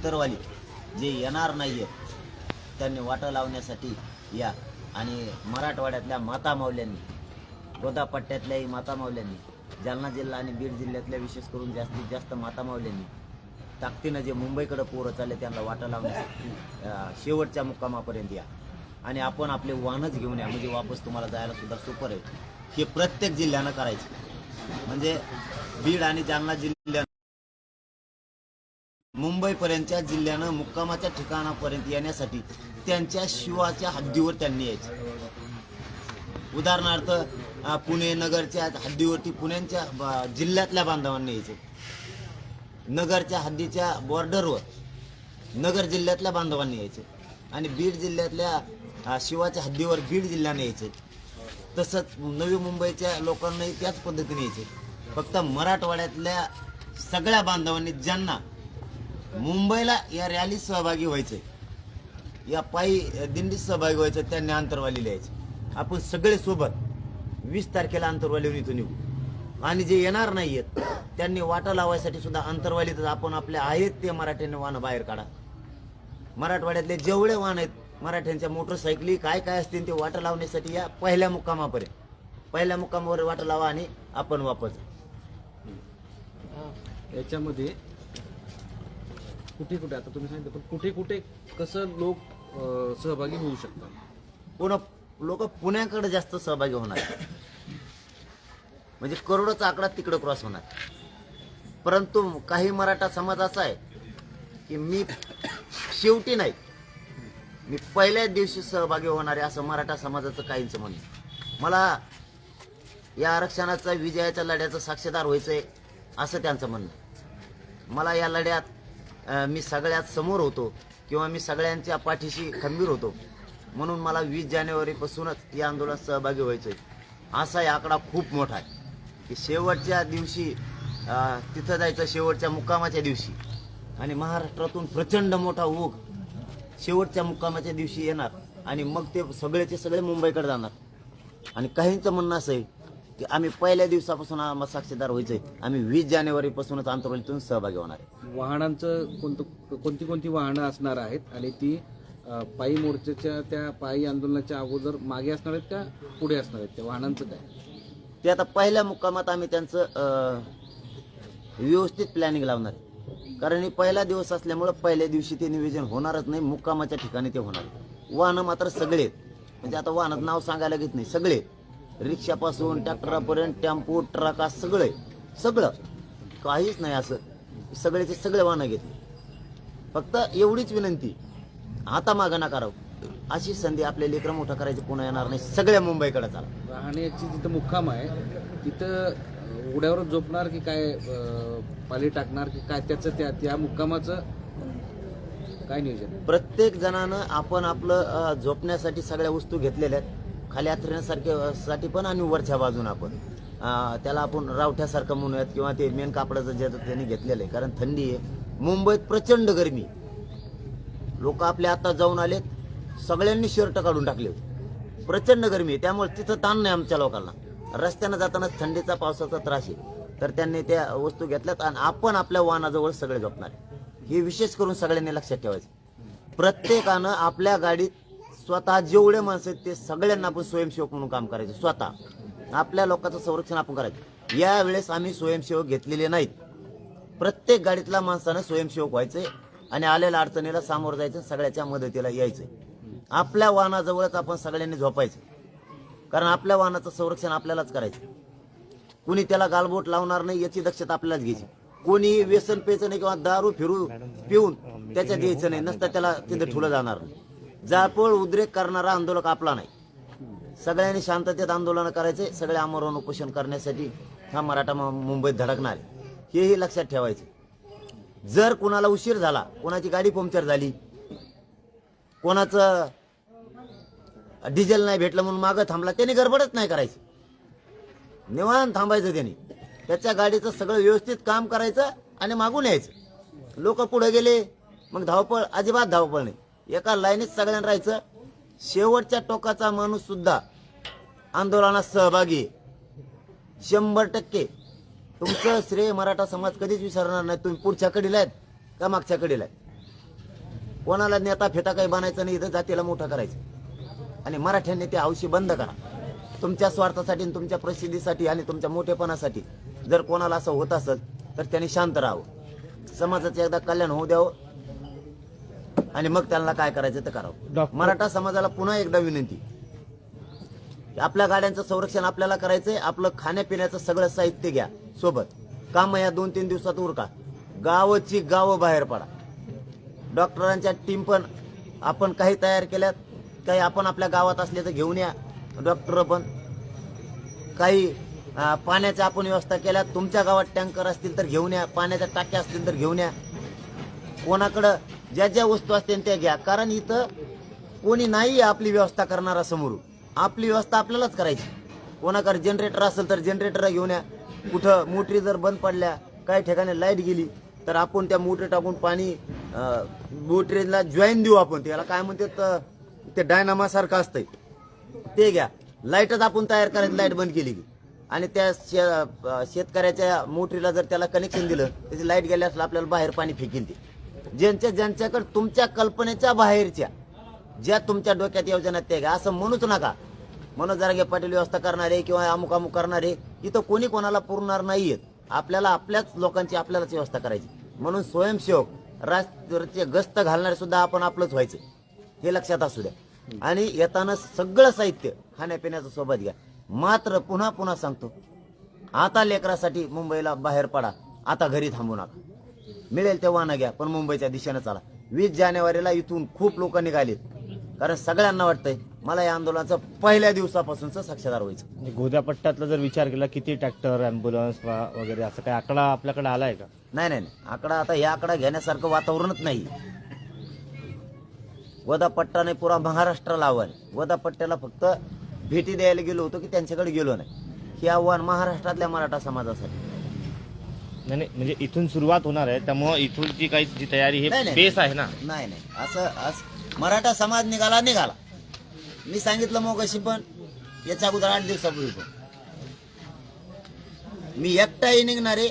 उत्तरवाली जे येणार नाही त्यांनी वाटा लावण्यासाठी या आणि मराठवाड्यातल्या माता मावल्यांनी गोदापट्ट्यातल्याही माता मावल्यांनी जालना जिल्हा आणि बीड जिल्ह्यातल्या विशेष करून जास्तीत जास्त माता मावल्यांनी ताकदीनं जे मुंबईकडे पोरं चालले त्यांना वाटा लावण्यासाठी शेवटच्या मुक्कामापर्यंत या. आणि आपण आपले वाहनच घेऊन या म्हणजे वापस तुम्हाला जायला सुद्धा सोपं राहील. हे प्रत्येक जिल्ह्यानं करायचं. म्हणजे बीड आणि जालना जिल्ह्यानं मुंबईपर्यंतच्या जिल्ह्यानं मुक्कामाच्या ठिकाणापर्यंत येण्यासाठी त्यांच्या शिवाच्या हद्दीवर त्यांनी यायचं. उदाहरणार्थ पुणे नगरच्या हद्दीवरती पुण्यांच्या जिल्ह्यातल्या बांधवांनी यायचं. नगरच्या हद्दीच्या बॉर्डरवर नगर जिल्ह्यातल्या बांधवांनी यायचे. आणि बीड जिल्ह्यातल्या शिवाच्या हद्दीवर बीड जिल्ह्याने यायचे. तसंच नवी मुंबईच्या लोकांनाही त्याच पद्धतीने यायचे. फक्त मराठवाड्यातल्या सगळ्या बांधवांनी ज्यांना मुंबईला या रॅलीत सहभागी व्हायचे. या पायी दिंडीत सहभागी व्हायचं त्यांनी अंतरवाली लिहायचे. आपण सगळे सोबत वीस तारखेला अंतरवालीहून इथून येऊ आणि जे येणार नाहीयेत त्यांनी वाटा लावायसाठी सुद्धा अंतरवालीत आपण आपले आहेत ते मराठ्यांनी वाहनं बाहेर काढा. मराठवाड्यातले जेवढे वाहन आहेत मराठ्यांच्या मोटरसायकली काय काय असतील ते वाटा लावण्यासाठी या पहिल्या मुक्कामापर्यंत. पहिल्या मुक्कामावर वाटा लावा आणि आपण वापस याच्यामध्ये कुठे कुठे आता तुम्ही सांगितलं पण कुठे कुठे कसं लोक अं, सहभागी होऊ शकतात पुन्हा लोक पुण्याकडे जास्त सहभागी होणार म्हणजे करोडोचा आकडा तिकडे क्रॉस होणार परंतु काही मराठा समाज असा आहे की मी शेवटी नाही मी पहिल्या दिवशी सहभागी होणार आहे असं मराठा समाजाचं काहींचं म्हणणं आहे. मला या आरक्षणाचा विजयाच्या लढ्याचं साक्षीदार व्हायचंय असं त्यांचं म्हणणं आहे. मला या लढ्यात मी सगळ्यात समोर होतो किंवा मी सगळ्यांच्या पाठीशी खंबीर होतो. म्हणून मला वीस जानेवारीपासूनच या आंदोलनात सहभागी व्हायचं आहे असा हा आकडा खूप मोठा आहे की शेवटच्या दिवशी तिथं जायचं शेवटच्या मुक्कामाच्या दिवशी. आणि महाराष्ट्रातून प्रचंड मोठा ओघ शेवटच्या मुक्कामाच्या दिवशी येणार आणि मग ते सगळेचे सगळे मुंबईकडे जाणार. आणि काहींचं म्हणणं असं आहे की आम्ही पहिल्या दिवसापासून आम्हाला साक्षीदार व्हायचंय. आम्ही वीस जानेवारीपासूनच आंतरवालीतून सहभागी होणार आहे. वाहनांचं कोणतं कोणती कोणती वाहनं असणार आहेत आणि ती अं, पायी मोर्चाच्या त्या पायी आंदोलनाच्या अगोदर मागे असणार आहेत का पुढे असणार आहेत? त्या वाहनांचं काय? ते आता पहिल्या मुक्कामात आम्ही त्यांचं अं, व्यवस्थित प्लॅनिंग लावणार आहे. कारण हे पहिला दिवस असल्यामुळं पहिल्या दिवशी ते नियोजन होणारच नाही मुक्कामाच्या ठिकाणी ते होणार वाहनं मात्र सगळे आहेत. म्हणजे आता वाहनात नाव सांगायला घेत नाही सगळे रिक्षापासून ट्रॅक्टरापर्यंत टेम्पो ट्रका सगळे सगळं. काहीच नाही असं. सगळेचे सगळे वाहनं घेतले. फक्त एवढीच विनंती. आता मागं नका राहू. अशी संधी आपल्या लेकरं मोठं करायची पुन्हा येणार नाही. सगळ्या मुंबईकडे चाला. राहण्याची जिथं मुक्काम आहे तिथं अं, उड्यावरच झोपणार की काय पाली टाकणार की काय त्याचं त्या त्या मुक्कामाचं काय नियोजन? प्रत्येक जणानं आपण आपलं झोपण्यासाठी सगळ्या वस्तू घेतलेल्या आहेत. खाली आथरण्यासारख्या साठी पण आणि वरच्या बाजून आपण. त्याला आपण रावठ्यासारखं म्हणूयात किंवा ते मेन कापडाचं जे त्यांनी घेतलेलं आहे. कारण थंडी आहे. मुंबईत प्रचंड गरमी लोक आपले आता जाऊन आलेत. सगळ्यांनी शर्ट काढून टाकले होते. प्रचंड गरमी आहे. त्यामुळे तिथं ताण नाही आमच्या लोकांना. रस्त्यानं जाताना थंडीचा पावसाचा त्रास आहे. तर त्यांनी त्या वस्तू घेतल्यात आणि आपण आपल्या वाहनाजवळ सगळे झोपणार हे विशेष करून सगळ्यांनी लक्षात ठेवायचं प्रत्येकानं आपल्या गाडीत स्वतः जेवढे माणसं आहेत ते सगळ्यांना आपण स्वयंसेवक म्हणून काम करायचं. स्वतः. आपल्या लोकांचं संरक्षण आपण करायचं. यावेळेस आम्ही स्वयंसेवक घेतलेले नाहीत. प्रत्येक गाडीतल्या माणसानं स्वयंसेवक व्हायचंय आणि आलेल्या अडचणीला सामोरं जायचं सगळ्याच्या मदतीला यायचंय आपल्या वाहनाजवळच आपण सगळ्यांनी झोपायचं. कारण आपल्या वाहनाचं संरक्षण आपल्यालाच करायचं. कुणी त्याला गालबोट लावणार नाही याची दक्षता आपल्यालाच घ्यायची. कोणी व्यसन पेचं नाही किंवा दारू फिरू पिऊन त्याच्यात द्यायचं नाही. नसता त्याला तिथे ठुलं जाणार नाही. जाळपोळ उद्रेक करणारा आंदोलक आपला नाही. सगळ्यांनी शांततेत आंदोलन करायचे सगळे आमरण उपोषण करण्यासाठी हा मराठा मुंबईत धडकणार आहे. हेही लक्षात ठेवायचे. जर कुणाला उशीर झाला कोणाची गाडी पंक्चर झाली कोणाचं डिझेल नाही भेटलं म्हणून मागं थांबला त्याने गडबडच नाही करायची. निवांत थांबायचं त्यांनी. त्याच्या गाडीचं सगळं व्यवस्थित काम करायचं आणि मागून यायचं. लोक पुढे गेले मग धावपळ अजिबात धावपळ नाही. एका लाईनीत सगळ्यांना राहायचं. शेवटच्या टोकाचा माणूस सुद्धा आंदोलनात सहभागी शंभर टक्के. तुमचं श्रेय मराठा समाज कधीच विसरणार नाही. तुम्ही पुढच्या कडीला आहेत का मागच्या कडीला आहेत? कोणाला नेता फेता काही बनायचं नाही इथं जातीला मोठं करायचं. आणि मराठ्यांनी ते हौशी बंद करा. तुमच्या स्वार्थासाठी आणि तुमच्या प्रसिद्धीसाठी आणि तुमच्या मोठेपणासाठी जर कोणाला असं होत असेल तर त्यांनी शांत राहावं. समाजाचं एकदा कल्याण होऊ द्यावं. आणि मग त्यांना काय करायचं ते करावं. मराठा समाजाला पुन्हा एकदा विनंती. आपल्या गाड्यांचं संरक्षण आपल्याला करायचंय आपलं खाण्यापिण्याचं सगळं साहित्य घ्या सोबत. काम या दोन तीन दिवसात उरका. गावची गावं बाहेर पडा. डॉक्टरांच्या टीम पण आपण काही तयार केल्यात काही आपण आपल्या गावात असले तर घेऊन या डॉक्टर पण. काही पाण्याच्या आपण व्यवस्था केल्या तुमच्या गावात टँकर असतील तर घेऊन या पाण्याच्या टाक्या असतील तर घेऊन या. कोणाकडं ज्या ज्या वस्तू असतील त्या घ्या. कारण इथं कोणी नाही आपली व्यवस्था करणारा समोर. आपली व्यवस्था आपल्यालाच करायची. कोणाकडे जनरेटर असेल तर जनरेटर घेऊन या. कुठं मोटरी जर बंद पडल्या काही ठिकाणी लाइट गेली तर आपण त्या मोटरी टाकून पाणी मोटरीला जॉईन देऊ आपण. त्याला काय म्हणतात ते डायनामासारखं असतंय. ते घ्या. लाईटच आपण तयार करायची लाइट बंद केली की. आणि त्या शे- शेतकऱ्याच्या मोटरीला जर त्याला कनेक्शन दिलं त्याची लाइट गेल्यास आपल्याला बाहेर पाणी फेकील ते. ज्यांच्या ज्यांच्याकडे तुमच्या कल्पनेच्या बाहेरच्या ज्या तुमच्या डोक्यात योजना त्या घ्या. असं म्हणूच नका. मनोज जरागे पाटील व्यवस्था करणारे किंवा अमुक अमुक करणारे इथं कोणी कोणाला पुरणार नाहीयेत. आपल्याला आपल्याच लोकांची आपल्यालाच व्यवस्था करायची. म्हणून स्वयंसेवक राष्ट्रचे गस्त घालणारे सुद्धा आपण आपलंच व्हायचं. हे लक्षात असू द्या. आणि येताना सगळं साहित्य खाण्यापिण्याचं सोबत घ्या. मात्र पुन्हा पुन्हा सांगतो आता लेकरासाठी मुंबईला बाहेर पडा. आता घरी थांबू नका. मिळेल तेव्हा न घ्या पण मुंबईच्या दिशेनं चला. वीस जानेवारीला इथून खूप लोक निघालेत. कारण सगळ्यांना वाटतंय मला या आंदोलनाचं पहिल्या दिवसापासूनच साक्षीदार व्हायचं. म्हणजे गोद्या पट्ट्यातला जर विचार केला किती ट्रॅक्टर अँब्युलन्स वगैरे असं काही आकडा आपल्याकडे आलाय का? नाही नाही नाही. आकडा आता हे आकडा घेण्यासारखं वातावरणच नाही. वदापट्टाने पुरा महाराष्ट्राला आव्हान वदापट्ट्याला फक्त भेटी द्यायला गेलो होतो की त्यांच्याकडे गेलो नाही. हे आव्हान महाराष्ट्रातल्या मराठा समाजासाठी. नाही नाही म्हणजे इथून सुरुवात होणार आहे. त्यामुळं इथूनची काही जी तयारी नाही, हे नाही. बेस आहे ना? नाही नाही. असं असं मराठा समाज निघाला निघाला. मी सांगितलं मग अशी पण याच्या अगोदर आठ दिवसापूर्वी पण. मी एकटाही निघणारे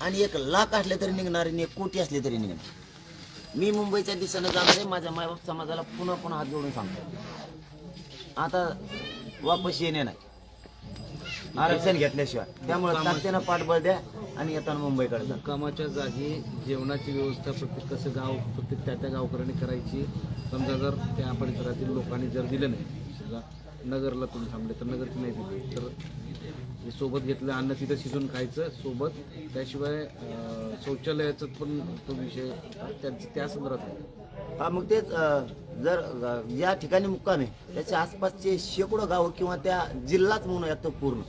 आणि एक लाख असले तरी निघणारे आणि एक कोटी असले तरी निघणार मी मुंबईच्या दिशेनं जाणारे माझ्या मायबाप समाजाला पुन्हा पुन्हा हात जोडून सांगतो. आता वापस येणे नाही. आरक्षण घेतल्याशिवाय. त्यामुळे ताकदीनं पाठबळ द्या आणि येताना मुंबईकडे जा. कामाच्या जागी जेवणाची व्यवस्था प्रत्येक कसं गाव प्रत्येक त्या त्या गावकऱ्यांनी करायची. समजा जर त्या परिसरातील लोकांनी जर दिलं नाही समजा नगरला तुम्ही थांबले तर नगरची नाही दिली. तर सोबत घेतलं अन्न तिथं शिजून खायचं सोबत. त्याशिवाय शौचालयाचं पण तो विषय त्या संदर्भात आहे. हा मग तेच जर या ठिकाणी मुक्काम आहे त्याच्या आसपासचे शेकडो गाव किंवा त्या जिल्हाच म्हणून येतो पूर्ण.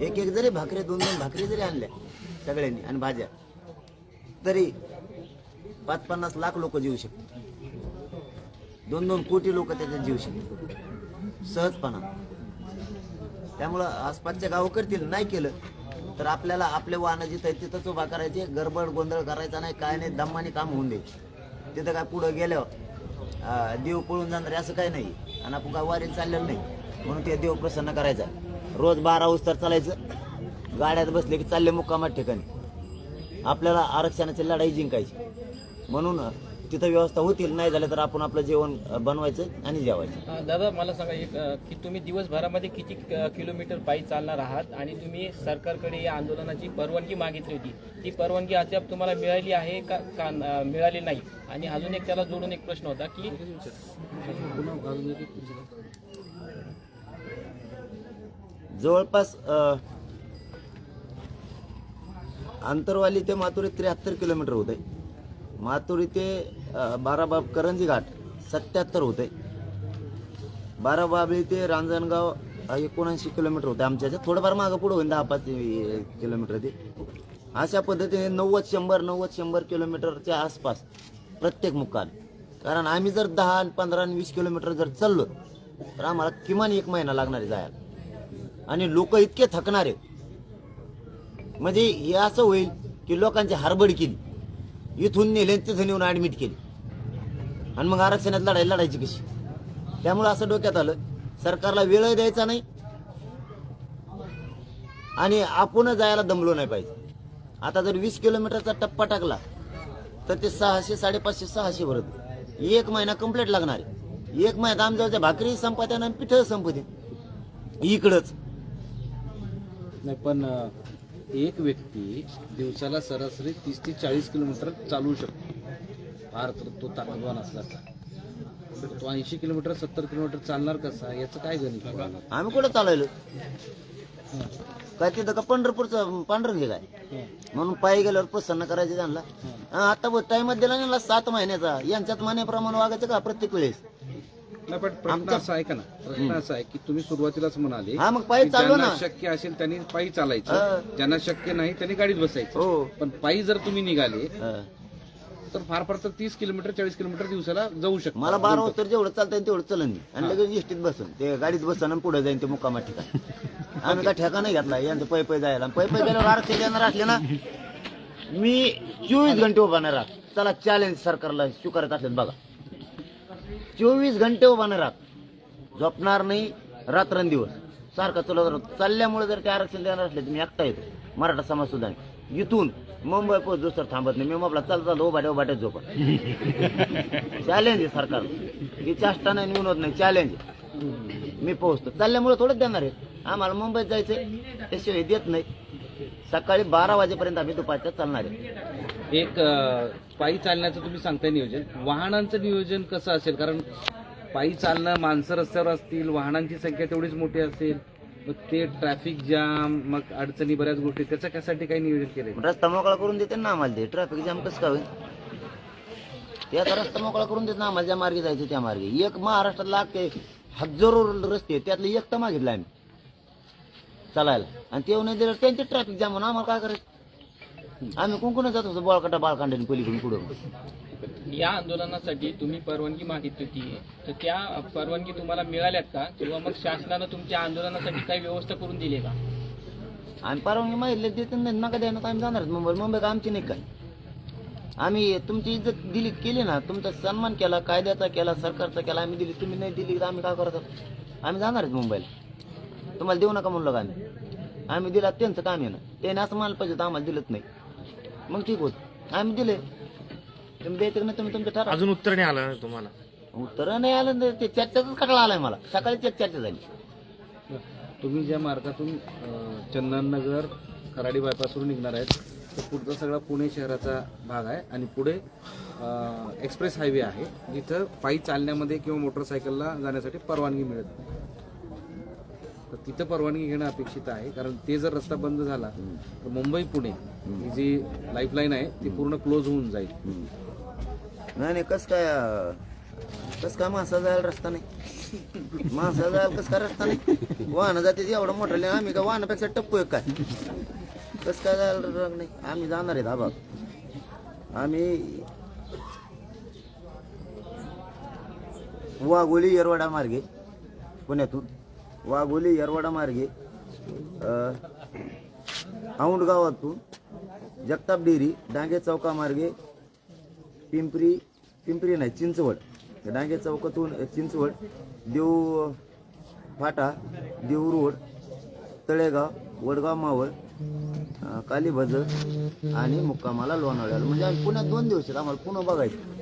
एक एक जरी भाकरी दोन दोन भाकरी जरी आणल्या सगळ्यांनी आणि भाज्या तरी पाच पन्नास लाख लोक जीव शकतात. दोन दोन कोटी लोक त्याच्यात जीव शकतात. सहजपणा. त्यामुळं आसपासच्या गाव करतील नाही केलं तर आपल्याला आपले वाहनं जिथं तिथंच उभा करायचे गडबड गोंधळ करायचा नाही काय नाही दम्माने काम होऊन दे तिथं काय पुढं गेल्यावर देव पळून जाणार असं काही नाही. आणि आपण काय वारीत चाललेलं नाही. म्हणून ते देव प्रसन्न करायचा. रोज बारा उस्तर चालायचं. गाड्यात बसले की चालले मुक्कामात ठिकाणी. आपल्याला आरक्षणाची लढाई जिंकायची. म्हणून तिथं व्यवस्था होतील नाही झालं तर आपण आपलं जेवण बनवायचं आणि जेवायचं. दादा मला सांगा एक की तुम्ही दिवसभरामध्ये किती किलोमीटर पायी चालणार आहात आणि तुम्ही सरकारकडे या आंदोलनाची परवानगी मागितली होती. ती परवानगी अद्याप तुम्हाला मिळाली आहे का का मिळाली नाही? आणि अजून एक त्याला जोडून एक प्रश्न होता की पुन्हा अजून एक- एक विषय. जवळपास अंतरवाली आंतरवाली ते मातुरी त्र्याहत्तर किलोमीटर होते मातुरी ते बाराबाब करंजी घाट सत्याहत्तर होते बाराबाबळी ते रांजणगाव एकोणऐंशी किलोमीटर होते आमच्या ह्याच्यात. थोडंफार मागं पुढं होईल दहा पाच किलोमीटर ते. अशा पद्धतीने नव्वद शंभर नव्वद शंभर किलोमीटरच्या आसपास प्रत्येक मुक्काम. कारण आम्ही जर दहा आणि पंधरा आणि वीस किलोमीटर जर चाललो तर आम्हाला किमान एक महिना लागणार आहे जायला. आणि लोक इतके थकणार आहेत. म्हणजे हे असं होईल की लोकांची हारबड केली. इथून नेले तिथून येऊन ऍडमिट केली. आणि मग आरक्षणात लढाई लढायची कशी? त्यामुळं असं डोक्यात आलं सरकारला वेळही द्यायचा नाही आणि आपण जायला दमलो नाही पाहिजे. आता जर वीस किलोमीटरचा टप्पा टाकला तर ते सहाशे साडेपाचशे सहाशे भरत. एक महिना कंप्लीट लागणार आहे. एक महिना आमच्या भाकरी संपत्या आणि पिठं संपते इकडंच. नाही पण एक व्यक्ती दिवसाला सरासरी तीस ते चाळीस किलोमीटर चालवू शकतो. फार तर तो ताकदवान असला तर. तो ऐंशी किलोमीटर सत्तर किलोमीटर चालणार कसा याचं काय गणित? आम्ही कुठं चालवलो? काय तिथं का पंढरपूरचं पांढरं काय म्हणून पायी गेल्यावर प्रसन्न करायचे त्यांना. आता बघ टाइमात दिला ना सात महिन्याचा. यांच्यात महिन्याप्रमाणे वागायचं का? प्रत्येक वेळेस. नाही पण प्रश्न असा आहे का ना? प्रश्न असा आहे की तुम्ही सुरुवातीलाच म्हणाले हा मग पायी की चाललो ज्यांना ना. शक्य असेल त्यांनी पायी हा. चालायचं ज्यांना शक्य नाही त्यांनी गाडीत बसायचं. हो. पण पायी जर तुम्ही निघाले हा. तर फार फार तर तीस किलोमीटर चाळीस किलोमीटर दिवसाला जाऊ शकतो. मला बारा वाजता जेवढं चालतं तेवढं चलन मी. आणि लगेच एसटीत बसून. ते गाडीत बसन आणि पुढे जाईन ते मुक्कामा ठिकाण. आम्ही काय ठेका नाही घेतला यांचं पै पै जायला. पै पै गेल्यावर आरक्षण देणार असले ना मी चोवीस घंटे उभा नाही राहत. चला चॅलेंज सरकारला स्वीकारत असले बघा. चोवीस घंटे उभा नाही राहत. झोपणार नाही रात्रंदिवस. सारखा चला चालल्यामुळे जर ते आरक्षण देणार असले तर मी एकटा येतो. मराठा समाज सुद्धा. इथून मुंबई पोहोच दुसरं थांबत नाही. मी म्हटलं चल चाल उभाट्या उभाट्यात झोपा चॅलेंज आहे सरकार ही चाष्टा नाही विनोद नाही. चॅलेंज मी पोहोचतो. चालल्यामुळे थोडंच देणार आहे. आम्हाला मुंबईत जायचंय. त्याशिवाय देत नाही. सकाळी बारा वाजेपर्यंत आम्ही दुपारच्या चालणार आहे. एक पायी चालण्याचं तुम्ही सांगताय नियोजन. वाहनांचं नियोजन कसं असेल? कारण पायी चालणं माणसं रस्त्यावर असतील वाहनांची संख्या तेवढीच मोठी असेल मग ते ट्रॅफिक जाम मग अडचणी बऱ्याच गोष्टी त्याचं कशासाठी काही नियोजन केलंय? रस्ता मोकळा करून देते ना आम्हाला ते. ट्रॅफिक जाम कसं काय होईल? ते आता रस्ता मोकळा करून देत ना आम्हाला ज्या मार्गे जायचं त्या मार्गे. एक महाराष्ट्रात लागते हजारो रस्ते आहेत, त्यातले एक तर मागितला आम्ही. चालायला. आणि ते नाही दिलं त्यांचे ट्रॅफिक जाम म्हणून आम्हाला काय करायचं? आम्ही कोण जात होतो बळकाटा बाळकांडे पलीकडून पुढं या आंदोलनासाठी तुम्ही परवानगी मागितली होती. तर त्या परवानगी तुम्हाला मिळाल्यात का? किंवा मग शासनानं तुमच्या आंदोलनासाठी काही व्यवस्था करून दिली का? आम्ही परवानगी मागितले देत नाही नका द्या आम्ही जाणार मुंबई मुंबई का आमची नाही काय आम्ही तुमची इज्जत दिली केली ना. तुमचा सन्मान केला कायद्याचा केला सरकारचा केला आम्ही दिली तुम्ही नाही दिली तर आम्ही काय करतो आम्ही जाणार आहेत मुंबईला. तुम्हाला देऊ नका म्हणलो का आम्ही? आम्ही दिला त्यांचं काम आहे ना. त्याने असं मानलं पाहिजे तर आम्हाला दिलंच नाही. मग ठीक होत. आम्ही दिले. तुम्ही द्यायचं का नाही तुम्ही तुमचं ठरा अजून उत्तर नाही आलं ना तुम्हाला? उत्तर नाही आलं ना ते चर्चेचाच कटळा आलाय मला. सकाळी चर्चा झाली. तुम्ही ज्या मार्गातून अं, चंदननगर कराडी बायपासवरून निघणार आहेत तो पुढचा सगळा पुणे शहराचा भाग आहे आणि पुढे अं, एक्सप्रेस हायवे आहे. जिथं पायी चालण्यामध्ये किंवा मोटरसायकलला जाण्यासाठी परवानगी मिळत नाही. तर तिथं परवानगी घेणं अपेक्षित आहे. कारण ते जर रस्ता बंद झाला तर मुंबई पुणे ही जी लाईफलाईन आहे ती पूर्ण क्लोज होऊन जाईल. नाही नाही कस काय कस काय माणसा जायला रस्ता नाही? माणसा जायला कस काय रस्ता नाही? वाहन जाते एवढं मोठं आम्ही का वाहनापेक्षा टप्पू आहे काय? कस काय जायला रंग नाही? आम्ही जाणार आहेत आबा आम्ही वाघोली येरवाडा मार्गे पुण्यातून. वाघोली येरवाडा मार्गे औंड गावातून जगताप डेरी डांगे चौका मार्गे पिंपरी पिंपरी नाही चिंचवड. डांगे चौकातून चिंचवड देऊ फाटा देऊ रोड तळेगाव वडगाव मावळ कालीभजर कालीभज आणि मुक्कामाला लोणावळ्याला. म्हणजे आम्ही पुण्यात दोन दिवस आहेत आम्हाला पुन्हा बघायचं.